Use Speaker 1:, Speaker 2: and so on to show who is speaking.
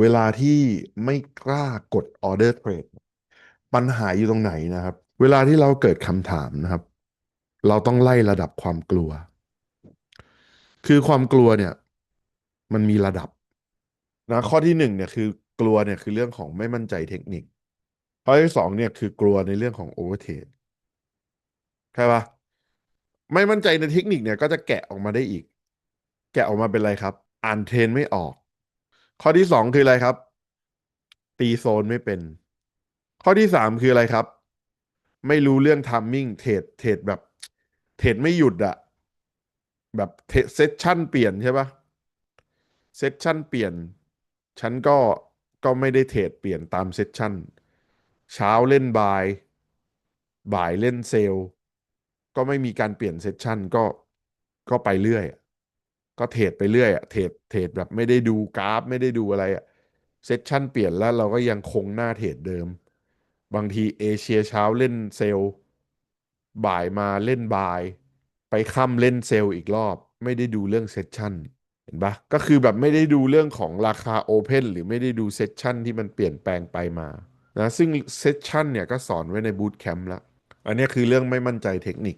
Speaker 1: เวลาที่ไม่กล้ากดออเดอร์เทรดปัญหาอยู่ตรงไหนนะครับ เวลาที่เราเกิดคำถามนะครับ เราต้องไล่ระดับความกลัว คือความกลัวเนี่ย มันมีระดับนะข้อที่หนึ่งเนี่ยคือกลัวเนี่ยคือเรื่องของไม่มั่นใจเทคนิค ข้อที่สองเนี่ยคือกลัวในเรื่องของโอเวอร์เทรดใช่ปะไม่มั่นใจในเทคนิคเนี่ยก็จะแกะออกมาได้อีก แกะออกมาเป็นอะไรครับ อ่านเทรนไม่ออก ข้อที่สองคืออะไรครับ ตีโซนไม่เป็น ข้อที่สามคืออะไรครับ ไม่รู้เรื่องทัมมิ่งเทรดเทรดแบบเทรดไม่หยุดอะแบบเซสชั่นเปลี่ยนใช่ปะเซสชั่นเปลี่ยน ฉันก็ก็ไม่ได้เทรดเปลี่ยนตามเซสชั่น เช้าเล่นบ่าย บ่ายเล่นเซลก็ไม่มีการเปลี่ยนเซสชั่นก็ก็ไปเรื่อย ก็เทรดไปเรื่อยอะเทรดเทรดแบบไม่ได้ดูกราฟ ไม่ได้ดูอะไรอะเซสชั่นเปลี่ยนแล้วเราก็ยังคงหน้าเทรดเดิม บางทีเอเชียเช้าเล่นเซลล์บ่ายมาเล่นบาย ไปค่ำเล่นเซลล์อีกรอบ ไม่ได้ดูเรื่องเซสชั่นเห็นปะก็คือแบบไม่ได้ดูเรื่องของราคาโอเพนหรือไม่ได้ดูเซสชั่นที่มันเปลี่ยนแปลงไปมานะซึ่งเซสชั่นเนี่ยก็สอนไว้ในบูตแคมป์ล้วอันนี้คือเรื่องไม่มั่นใจเทคนิค